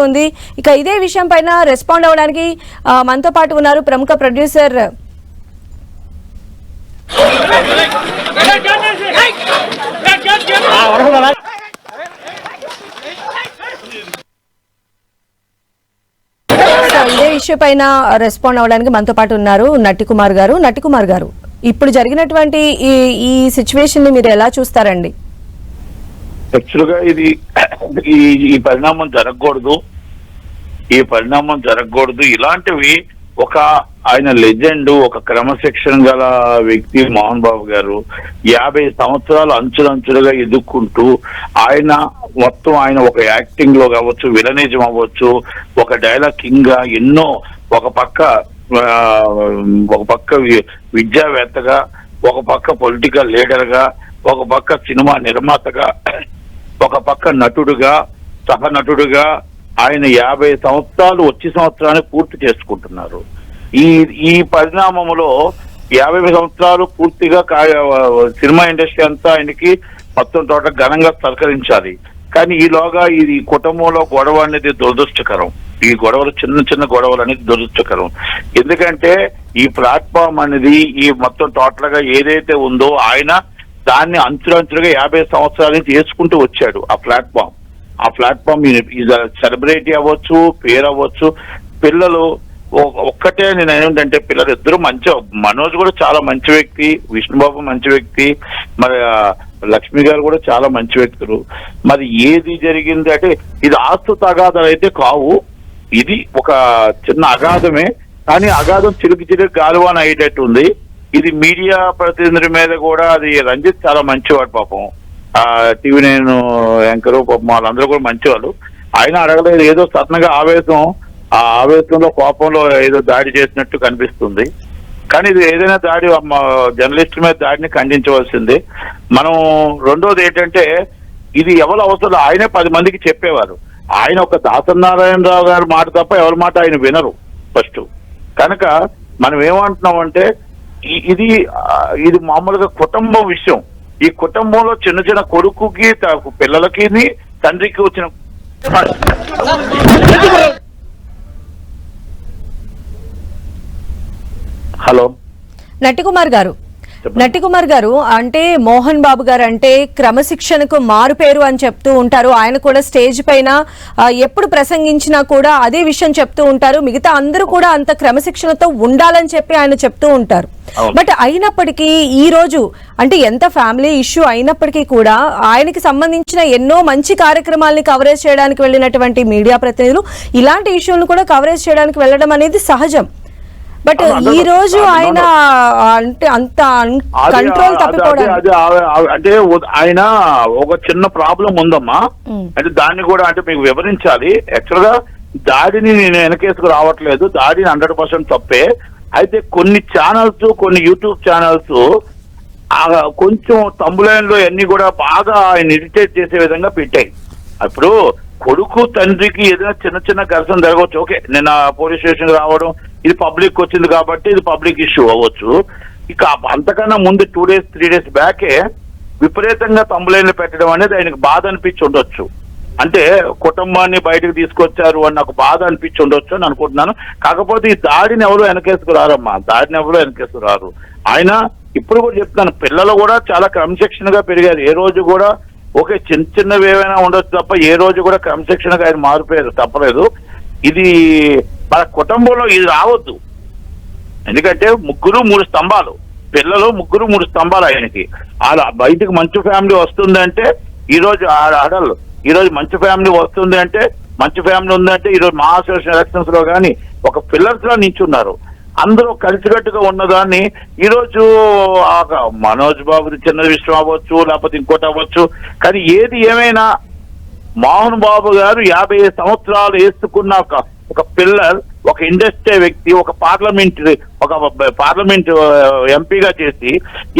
జరుగుతోంది. ఇక ఇదే విషయం పైన రెస్పాండ్ అవ్వడానికి మనతో పాటు ఉన్నారు ప్రముఖ ప్రొడ్యూసర్. ఇదే విషయం పైన రెస్పాండ్ అవ్వడానికి మనతో పాటు ఉన్నారు నట్టి కుమార్ గారు. నట్టి కుమార్ గారు ఇప్పుడు జరిగినటువంటి ఈ ఈ సిచ్యువేషన్ని మీరు ఎలా చూస్తారండి? యాక్చువల్గా ఇది ఈ పరిణామం జరగకూడదు. ఈ పరిణామం జరగకూడదు. ఇలాంటివి ఒక ఆయన లెజెండ్ ఒక క్రమశిక్షణ గల వ్యక్తి మోహన్ బాబు గారు యాభై సంవత్సరాలు అంచులంచులుగా ఎదుక్కుంటూ ఆయన మొత్తం ఆయన ఒక యాక్టింగ్లో కావచ్చు విలనిజం అవ్వచ్చు ఒక డైలాగ్ కింగ్గా ఎన్నో ఒక పక్క ఒక పక్క వి- విద్యావేత్తగా ఒక పక్క పొలిటికల్ లీడర్గా ఒక పక్క సినిమా నిర్మాతగా ఒక పక్క నటుడుగా సహ నటుడుగా ఆయన యాభై సంవత్సరాలు వచ్చే సంవత్సరాన్ని పూర్తి చేసుకుంటున్నారు. ఈ ఈ పరిణామంలో యాభై సంవత్సరాలు పూర్తిగా కా- సినిమా ఇండస్ట్రీ అంతా ఆయనకి మొత్తం తోట ఘనంగా సహకరించాలి. కానీ ఈలోగా ఇది కుటుంబంలో గొడవ అనేది దురదృష్టకరం. ఈ గొడవలు చిన్న చిన్న గొడవలు అనేది దురదృష్టకరం. ఎందుకంటే ఈ ప్లాట్ఫామ్ అనేది ఈ మొత్తం టోటల్గా ఏదైతే ఉందో ఆయన దాన్ని అంచులంచులుగా యాభై సంవత్సరాల నుంచి వేసుకుంటూ వచ్చాడు ఆ ప్లాట్ఫామ్. ఆ ప్లాట్ఫామ్ సెలబ్రిటీ అవ్వచ్చు పేరు అవ్వచ్చు. పిల్లలు ఒ- ఒక్కటే నేను ఏంటంటే పిల్లలు ఇద్దరు మంచి మనోజ్ కూడా చాలా మంచి వ్యక్తి విష్ణుబాబు మంచి వ్యక్తి మరి లక్ష్మి గారు కూడా చాలా మంచి వ్యక్తులు. మరి ఏది జరిగింది అంటే ఇది ఆస్తు తగాదాలు అయితే కావు. ఇది ఒక చిన్న అగాధమే. కానీ అగాధం చిలుకు చిలుకు గాలువాన అయ్యేటట్టు ఉంది. ఇది మీడియా ప్రతినిధుల మీద కూడా అది రంజిత్ చాలా మంచివాడు పాపం. టీవీ నేను యాంకర్ వాళ్ళందరూ కూడా మంచివాళ్ళు. ఆయన అడగలేదు ఏదో సడన్గా ఆవేశం ఆ ఆవేశంలో కోపంలో ఏదో దాడి చేసినట్టు కనిపిస్తుంది. కానీ ఇది ఏదైనా దాడి జర్నలిస్ట్ మీద దాడిని ఖండించవలసింది. మనం రెండోది ఏంటంటే ఇది ఎవరు అవసరం ఆయనే పది మందికి చెప్పేవారు. ఆయన ఒక దాసనారాయణరావు గారి మాట తప్ప ఎవరి మాట ఆయన వినరు ఫస్ట్. కనుక మనం ఏమంటున్నామంటే ఇది ఇది మామూలుగా కుటుంబం విషయం. ఈ కుటుంబంలో చిన్న చిన్న కొడుకుకి త- పిల్లలకి తండ్రికి వచ్చిన హలో. నట్టికుమార్ గారు. చెప్పండి. నట్టి కుమార్ గారు అంటే మోహన్ బాబు గారు అంటే క్రమశిక్షణకు మారు పేరు అని చెప్తూ ఉంటారు ఆయన కూడా స్టేజ్ పైన ఎప్పుడు ప్రసంగించినా కూడా అదే విషయం చెప్తూ ఉంటారు మిగతా అందరూ కూడా అంత క్రమశిక్షణతో ఉండాలని చెప్పి ఆయన చెప్తూ ఉంటారు. బట్ అయినప్పటికీ ఈ రోజు అంటే ఎంత ఫ్యామిలీ ఇష్యూ అయినప్పటికీ కూడా ఆయనకి సంబంధించిన ఎన్నో మంచి కార్యక్రమాల్ని కవరేజ్ చేయడానికి వెళ్ళినటువంటి మీడియా ప్రతినిధులు ఇలాంటి ఇష్యూలను కూడా కవరేజ్ చేయడానికి వెళ్ళడం అనేది సహజం బట్ ఈ రోజు ఆయన. అంటే అంత కంట్రోల్ అది- తప్పిపోవడం అది- అది- అది- అంటే ఆయన ఒక చిన్న ప్రాబ్లం ఉందమ్మా. అంటే దాన్ని కూడా అంటే మీకు వివరించాలి. యాక్చువల్గా దాడిని నేను వెనకేసుకు రావట్లేదు. దాడిని హండ్రెడ్ పర్సెంట్ తప్పే. అయితే కొన్ని ఛానల్స్ కొన్ని యూట్యూబ్ ఛానల్స్ కొంచెం తమ్ములైన్లో అన్ని కూడా బాగా ఆయన ఇరిటేట్ చేసే విధంగా పెట్టాయి ఇప్పుడు కొడుకు తండ్రికి ఏదైనా చిన్న చిన్న ఘర్షణ జరగవచ్చు. ఓకే నేను పోలీస్ స్టేషన్ రావడం ఇది పబ్లిక్ వచ్చింది కాబట్టి ఇది పబ్లిక్ ఇష్యూ అవ్వచ్చు. ఇక అంతకన్నా ముందు టూ డేస్ త్రీ డేస్ బ్యాకే విపరీతంగా తమ్ములైన్లు పెట్టడం అనేది ఆయనకు బాధ అనిపించి ఉండొచ్చు. అంటే కుటుంబాన్ని బయటకు తీసుకొచ్చారు అని నాకు బాధ అనిపించి ఉండొచ్చు అని అనుకుంటున్నాను. కాకపోతే ఈ దాడిని ఎవరు వెనకేసుకు రారమ్మా. దాడిని ఎవరు వెనకేసుకు రారు. ఆయన ఇప్పుడు కూడా చెప్తాను పిల్లలు కూడా చాలా క్రమశిక్షణగా పెరిగారు. ఏ రోజు కూడా ఓకే చిన్న చిన్నవి ఏమైనా ఉండొచ్చు తప్ప ఏ రోజు కూడా క్రమశిక్షణగా ఆయన మారిపోయారు తప్పలేదు. ఇది మన కుటుంబంలో ఇది రావద్దు. ఎందుకంటే ముగ్గురు మూడు స్తంభాలు పిల్లలు ముగ్గురు మూడు స్తంభాలు ఆయనకి. అలా బయటకు మంచి ఫ్యామిలీ వస్తుందంటే ఈ రోజు ఆడళ్ళు ఈ రోజు మంచి ఫ్యామిలీ వస్తుంది అంటే మంచి ఫ్యామిలీ ఉందంటే ఈ రోజు మా అసోసియేషన్ ఎలక్షన్స్లో కానీ ఒక పిల్లర్స్లో నించున్నారు. అందరూ కలిసికట్టుగా ఉన్నదాన్ని ఈ రోజు ఆ మనోజ్ బాబుది చిన్న విషయం అవ్వచ్చు లేకపోతే ఇంకోటి అవ్వచ్చు కానీ ఏది ఏమైనా మోహన్ బాబు గారు యాభై సంవత్సరాలు వేసుకున్న ఒక పిల్లర్ ఒక ఇండస్ట్రీ వ్యక్తి ఒక పార్లమెంట్ ఒక పార్లమెంట్ ఎంపీగా చేసి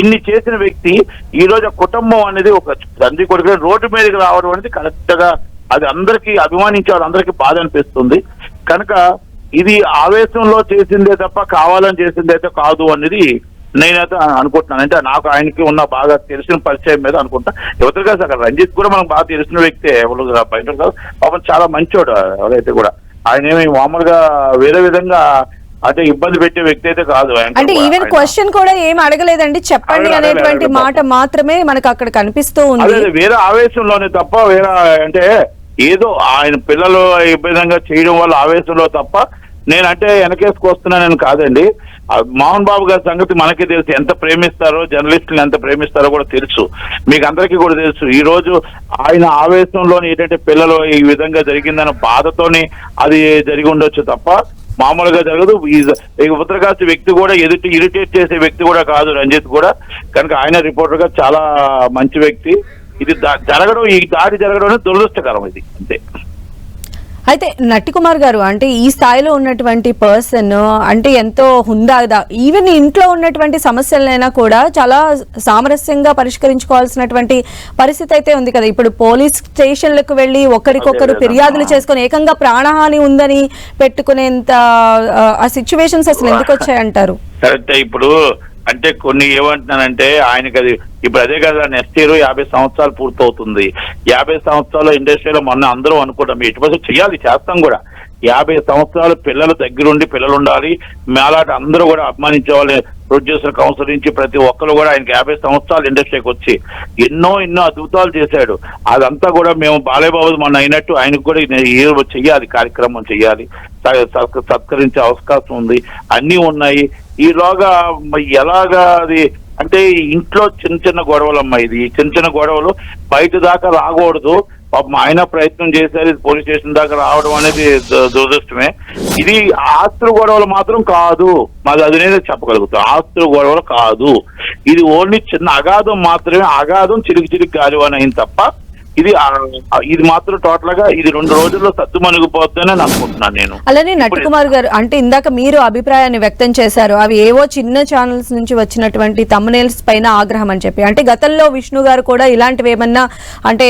ఇన్ని చేసిన వ్యక్తి ఈ రోజు కుటుంబం అనేది ఒక తండ్రి కొడుకు రోడ్డు మీదకి రావడం అనేది కరెక్ట్గా అది అందరికీ అభిమానించే వాళ్ళందరికీ బాధ అనిపిస్తుంది. కనుక ఇది ఆవేశంలో చేసిందే తప్ప కావాలని చేసిందే అయితే కాదు అనేది నేనైతే అనుకుంటున్నాను. అంటే నాకు ఆయనకి ఉన్న బాగా తెలిసిన పరిచయం మీద అనుకుంటా. ఎవరు కాదు అక్కడ రంజిత్ కూడా మనకు బాగా తెలిసిన వ్యక్తే ఎవరు బయట కాదు పాపం చాలా మంచోడు ఎవరైతే కూడా. ఆయన ఏమి మామూలుగా వేరే విధంగా అంటే ఇబ్బంది పెట్టే వ్యక్తి అయితే కాదు అంటే. ఈవెన్ క్వశ్చన్ కూడా ఏం అడగలేదండి చెప్పండి అనేటువంటి. మాట మాత్రమే మనకు అక్కడ కనిపిస్తూ ఉంది వేరే ఆవేశంలోనే తప్ప వేరే అంటే ఏదో ఆయన పిల్లలు ఈ విధంగా చేయడం వల్ల ఆవేశంలో తప్ప నేనంటే వెనకేసుకొస్తున్నానని కాదండి. మోహన్ బాబు గారి సంగతి మనకే తెలుసు. ఎంత ప్రేమిస్తారో జర్నలిస్టులు ఎంత ప్రేమిస్తారో కూడా తెలుసు. మీకు అందరికీ కూడా తెలుసు. ఈ రోజు ఆయన ఆవేశంలోని ఏంటంటే పిల్లలు ఈ విధంగా జరిగిందన్న బాధతోని అది జరిగి ఉండొచ్చు తప్ప మామూలుగా జరగదు. ఈ- ఈ ఉత్తరకాశి వ్యక్తి కూడా ఎదుటి ఇరిటేట్ చేసే వ్యక్తి కూడా కాదు రంజిత్ కూడా. కనుక ఆయన రిపోర్టర్గా చాలా మంచి వ్యక్తి. ఇది దా- జరగడం ఈ దాడి జరగడం దురదృష్టకరం ఇది. అంతే. అయితే నట్టి కుమార్ గారు అంటే ఈ స్థాయిలో ఉన్నటువంటి పర్సన్ అంటే ఎంతో హుందాగా ఈవెన్ ఇంట్లో ఉన్నటువంటి సమస్యలైనా కూడా చాలా సామరస్యంగా పరిష్కరించుకోవాల్సినటువంటి పరిస్థితి అయితే ఉంది కదా. ఇప్పుడు పోలీస్ స్టేషన్లకు వెళ్ళి ఒకరికొకరు ఫిర్యాదులు. చేసుకొని ఏకంగా ప్రాణహాని ఉందని పెట్టుకునేంత ఆ, సిచ్యువేషన్స్ అసలు ఎందుకు వచ్చాయంటారు? ఇప్పుడు అంటే కొన్ని ఏమంటున్నానంటే ఆయనకి అది ఇప్పుడు అదే కదా నెక్స్ట్ ఇయర్ యాభై సంవత్సరాలు పూర్తవుతుంది. యాభై సంవత్సరాల ఇండస్ట్రీలో మొన్న అందరూ అనుకుంటాం ఎటువంటి చేయాలి చేస్తాం కూడా. యాభై సంవత్సరాలు పిల్లల దగ్గరుండి పిల్లలు ఉండాలి మేలాట అందరూ కూడా అభిమానించే వాళ్ళు ప్రొడ్యూసర్ కౌన్సిల్ నుంచి ప్రతి ఒక్కరు కూడా ఆయనకి యాభై సంవత్సరాలు ఇండస్ట్రీకి వచ్చి ఎన్నో ఎన్నో అద్భుతాలు చేశాడు. అదంతా కూడా మేము బాలయబాబు మొన్న అయినట్టు ఆయనకు కూడా ఏ చెయ్యాలి కార్యక్రమం చెయ్యాలి సత్కరించే అవకాశం ఉంది. అన్నీ ఉన్నాయి. ఈలోగా ఎలాగా అది అంటే ఇంట్లో చిన్న చిన్న గొడవలు అమ్మా ఇది చిన్న చిన్న గొడవలు బయట దాకా రాకూడదు. పాపం ఆయన ప్రయత్నం చేశారు ఇది పోలీస్ స్టేషన్ దాకా రావడం అనేది దురదృష్టమే. ఇది ఆస్తుల గొడవలు మాత్రం కాదు. మాది అది నేను చెప్పగలుగుతాం. ఆస్తుల గొడవలు కాదు. ఇది ఓన్లీ చిన్న అగాధం మాత్రమే. అగాధం చిలికి చిలికి గాలివాన అయింది తప్ప ఇది ఇది మాత్రం టోటల్గా ఇది రెండు రోజుల్లో సత్తు మణిగిపోతుందని అనుకుంటున్నాను నేను. అలానే నట్టి కుమార్ గారు అంటే ఇందాక మీరు అభిప్రాయాన్ని వ్యక్తం చేశారు అవి ఏవో చిన్న ఛానల్స్ నుంచి వచ్చినటువంటి తమ్నేల్స్ పైన ఆగ్రహం అని చెప్పి. అంటే గతంలో విష్ణు గారు కూడా ఇలాంటివి ఏమన్నా అంటే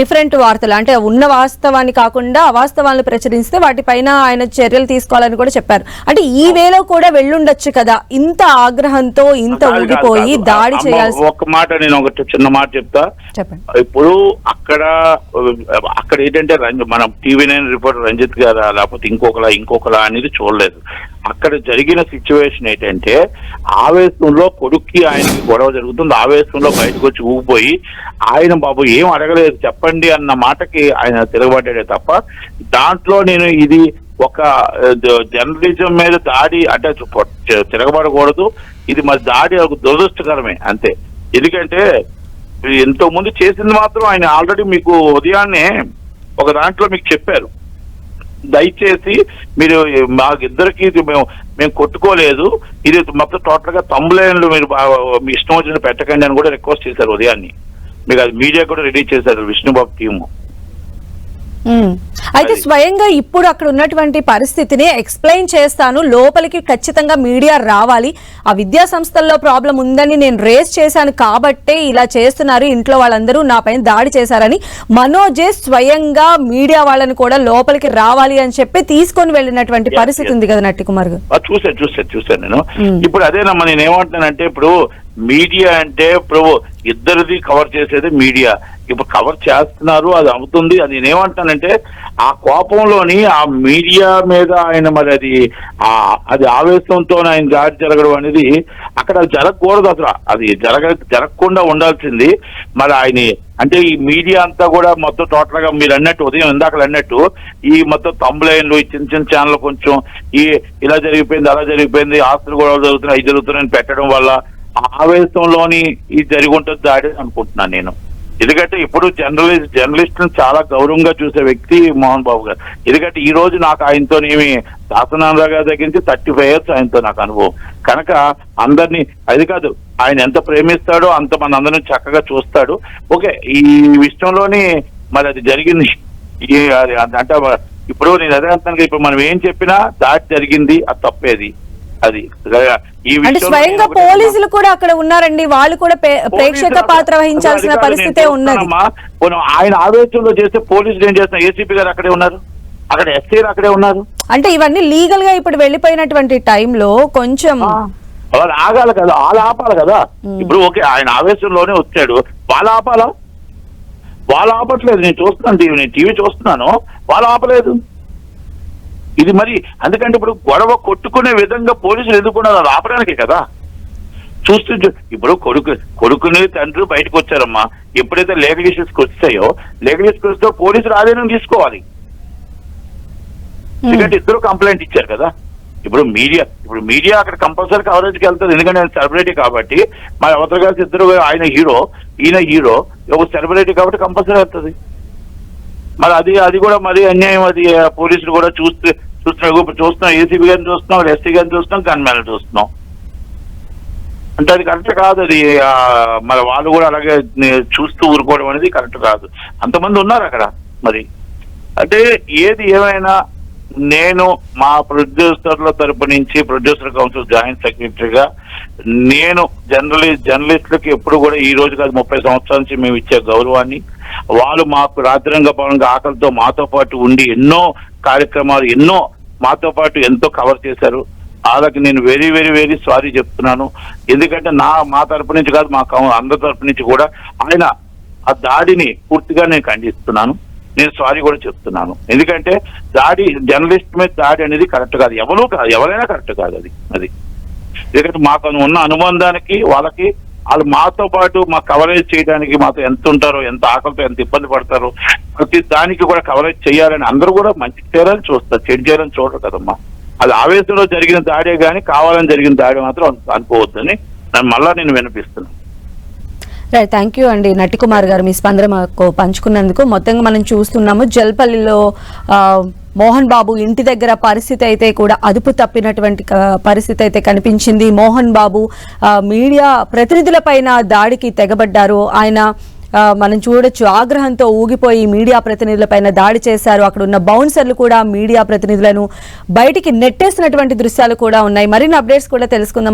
డిఫరెంట్ వార్తలు అంటే ఉన్న వాస్తవాన్ని కాకుండా అవాస్తవాలను ప్రచురిస్తే వాటిపైన ఆయన చర్యలు తీసుకోవాలని కూడా చెప్పారు. అంటే ఈ వేలో కూడా వెళ్ళుండొచ్చు కదా ఇంత ఆగ్రహంతో ఇంత ఊగిపోయి. దాడి చేయాల్సి ఒక్క మాట నేను ఒకటి చిన్న మాట చెప్తా. చెప్పండి. ఇప్పుడు అక్కడ అక్కడ ఏంటంటే మనం టీవీ నైన్ రిపోర్టర్ రంజిత్ గారా లేకపోతే ఇంకొకలా ఇంకొకలా అనేది చూడలేదు. అక్కడ జరిగిన సిచ్యువేషన్ ఏంటంటే ఆవేశంలో కొడుక్కి ఆయనకి గొడవ జరుగుతుంది. ఆవేశంలో బయటకు వచ్చి ఊగిపోయి ఆయన బాబు ఏం అడగలేదు చెప్పండి అన్న మాటకి ఆయన తిరగబడ్డాడే తప్ప దాంట్లో నేను ఇది ఒక జర్నలిజం మీద దాడి అంటే తిరగబడకూడదు. ఇది మరి దాడి ఒక దురదృష్టకరమే అంతే. ఎందుకంటే ఎంతో ముందు చేసింది మాత్రం ఆయన ఆల్రెడీ మీకు ఉదయాన్నే ఒక దాంట్లో మీకు చెప్పారు. దయచేసి మీరు మాకిద్దరికి ఇది మేము మేము కొట్టుకోలేదు. ఇది మొత్తం టోటల్గా తమ్ములేన్లు మీరు మీ ఇష్టం వచ్చిన పెట్టకండి అని కూడా రిక్వెస్ట్ చేశారు ఉదయాన్ని. మీకు అది మీడియా కూడా రెడీ చేశారు విష్ణుబాబు టీము. అయితే. స్వయంగా ఇప్పుడు అక్కడ ఉన్నటువంటి పరిస్థితిని ఎక్స్ప్లెయిన్ చేస్తాను లోపలికి ఖచ్చితంగా మీడియా రావాలి ఆ విద్యా సంస్థల్లో ప్రాబ్లం ఉందని నేను రేస్ చేశాను కాబట్టే ఇలా చేస్తున్నారు ఇంట్లో వాళ్ళందరూ నా పైన దాడి చేశారని మనోజే స్వయంగా మీడియా వాళ్ళని కూడా లోపలికి రావాలి అని చెప్పి తీసుకొని వెళ్ళినటువంటి పరిస్థితి. ఉంది కదా నట్టి కుమార్ గారు చూశాను చూశాను చూశాను నేను. ఇప్పుడు అదేనమ్మా నేను ఏమంటున్నానంటే ఇప్పుడు మీడియా అంటే ఇప్పుడు ఇద్దరిది కవర్ చేసేది మీడియా. ఇప్పుడు కవర్ చేస్తున్నారు అది అవుతుంది అది నేనేమంటానంటే ఆ కోపంలోని ఆ మీడియా మీద ఆయన మరి అది ఆ అది ఆవేశంతో ఆయన దాడి జరగడం అనేది అక్కడ జరగకూడదు అసలు. అది జరగ జరగకుండా ఉండాల్సింది. మరి ఆయన అంటే ఈ మీడియా అంతా కూడా మొత్తం టోటల్గా మీరు అన్నట్టు ఉదయం ఇందాక అన్నట్టు ఈ మొత్తం తమ్ములైన్లు ఈ చిన్న చిన్న ఛానల్ కొంచెం ఈ ఇలా జరిగిపోయింది అలా జరిగిపోయింది ఆస్తులు కూడా జరుగుతున్నాయి అవి జరుగుతున్నాయని పెట్టడం వల్ల ఆవేశంలోని ఇది జరిగి ఉంటుంది దాడి అనుకుంటున్నాను నేను. ఎందుకంటే ఇప్పుడు జర్నలిస్ట్ జర్నలిస్టులను చాలా గౌరవంగా చూసే వ్యక్తి మోహన్ బాబు గారు. ఎందుకంటే ఈ రోజు నాకు ఆయనతో ఏమి శాసనారావు గారి దగ్గర నుంచి థర్టీ ఫైవ్ ఇయర్స్ ఆయనతో నాకు అనుభవం. కనుక అందరినీ అది కాదు ఆయన ఎంత ప్రేమిస్తాడో అంత మన అందరిని చక్కగా చూస్తాడు. ఓకే ఈ విషయంలోని మరి అది జరిగింది. ఈ అది అంటే ఇప్పుడు నేను అదే అంటాను ఇప్పుడు మనం ఏం చెప్పినా దాడి జరిగింది అది తప్పేది. అది. అంటే స్వయంగా పోలీసులు కూడా అక్కడ ఉన్నారండి. వాళ్ళు కూడా ప్రేక్షక పాత్ర వహించాల్సిన పరిస్థితే నేను ఉన్నది. ఆయన ఆవేశంలో చేస్తే పోలీసులు ఏం చేస్తున్నారు? ఏసీపీ గారు అక్కడే ఉన్నారు? అక్కడ ఎస్ఐ అక్కడే ఉన్నారు? అంటే ఇవన్నీ లీగల్గా ఇప్పుడు వెళ్ళిపోయినటువంటి టైంలో కొంచెం. వాళ్ళు ఆగాలి కదా. వాళ్ళు ఆపాలి కదా. ఇప్పుడు ఓకే ఆయన ఆవేశంలోనే వచ్చాడు. వాళ్ళు ఆపాలా? వాళ్ళు ఆపట్లేదు. నేను చూస్తున్నాను టీవీ. నేను టీవీ చూస్తున్నాను. వాళ్ళు ఆపలేదు. ఇది మరి అందుకంటే ఇప్పుడు గొడవ కొట్టుకునే విధంగా పోలీసులు ఎదుర్కొన్నారు. అది ఆపడానికే కదా. చూస్తూ ఇప్పుడు కొడుకు కొడుకుని తండ్రి బయటకు వచ్చారమ్మా. ఎప్పుడైతే లీగల్ ఇష్యూస్కి వస్తాయో లీగల్ ఇష్యూస్కి వస్తే పోలీసులు ఆధీనం తీసుకోవాలి. ఎందుకంటే ఇద్దరు కంప్లైంట్ ఇచ్చారు కదా. ఇప్పుడు మీడియా ఇప్పుడు మీడియా అక్కడ కంపల్సరీ కవరేజ్కి వెళ్తుంది. ఎందుకంటే ఆయన సెలబ్రిటీ కాబట్టి. మరి అవతల కలిసి ఇద్దరు ఆయన హీరో ఈయన హీరో ఒక సెలబ్రిటీ కాబట్టి కంపల్సరీ వెళ్తుంది. మరి అది అది కూడా మరి అన్యాయం. అది పోలీసులు కూడా చూస్తే చూస్తున్నాం చూస్తున్నాం. ఏసీబీ గారిని చూస్తున్నాం ఎస్సీ గారిని చూస్తున్నాం గన్మెన్ చూస్తున్నాం. అంటే అది కరెక్ట్ కాదు అది మరి వాళ్ళు కూడా అలాగే చూస్తూ ఊరుకోవడం అనేది కరెక్ట్ కాదు. అంతమంది ఉన్నారు అక్కడ మరి. అంటే ఏది ఏమైనా నేను మా ప్రొడ్యూసర్ల తరపు నుంచి ప్రొడ్యూసర్ కౌన్సిల్ జాయింట్ సెక్రటరీగా నేను జర్నలిస్ట్ జర్నలిస్టులకు ఎప్పుడు కూడా ఈ రోజు కాదు ముప్పై సంవత్సరాల నుంచి మేము ఇచ్చే గౌరవాన్ని వాళ్ళు మాకు రాజరంగ భవనంగా ఆకలితో మాతో పాటు ఉండి ఎన్నో కార్యక్రమాలు ఎన్నో మాతో పాటు ఎంతో కవర్ చేశారు. వాళ్ళకి నేను వెరీ వెరీ వెరీ సారీ చెప్తున్నాను. ఎందుకంటే నా మా తరపు నుంచి కాదు మా అందరి తరపు నుంచి కూడా ఆయన ఆ దాడిని పూర్తిగా నేను ఖండిస్తున్నాను. నేను సారీ కూడా చెప్తున్నాను. ఎందుకంటే దాడి జర్నలిస్ట్ మీద దాడి అనేది కరెక్ట్ కాదు. ఎవరు కాదు ఎవరైనా కరెక్ట్ కాదు అది అది. ఎందుకంటే మాకు ఉన్న అనుబంధానికి వాళ్ళకి వాళ్ళు మాతో పాటు మా కవరేజ్ చేయడానికి మాతో ఎంత ఉంటారో ఎంత ఆకలితో ఎంత ఇబ్బంది పడతారో ప్రతి దానికి కూడా కవరేజ్ చేయాలని అందరూ కూడా మంచి చేయాలని చూస్తారు చెడు చేయాలని చూడరు కదమ్మా. అది ఆవేశంలో జరిగిన దాడే కానీ కావాలని జరిగిన దాడి మాత్రం అనుకోవద్దని నన్ను మళ్ళా నేను వినిపిస్తున్నాను. రైట్ థ్యాంక్ యూ అండి. నటి కుమార్ గారు మీ స్పందన మాకు పంచుకున్నందుకు. మొత్తంగా మనం చూస్తున్నాము జల్పల్లిలో ఆ, మోహన్ బాబు ఇంటి దగ్గర పరిస్థితి అయితే కూడా అదుపు తప్పినటువంటి పరిస్థితి అయితే కనిపించింది. మోహన్ బాబు మీడియా ప్రతినిధులపైన దాడికి తెగబడ్డారు. ఆయన మనం చూడొచ్చు ఆగ్రహంతో ఊగిపోయి మీడియా ప్రతినిధులపైన దాడి చేశారు. అక్కడ ఉన్న బౌన్సర్లు కూడా మీడియా ప్రతినిధులను బయటికి నెట్టేసినటువంటి దృశ్యాలు కూడా ఉన్నాయి. మరిన్ని అప్డేట్స్ కూడా తెలుసుకుందాం.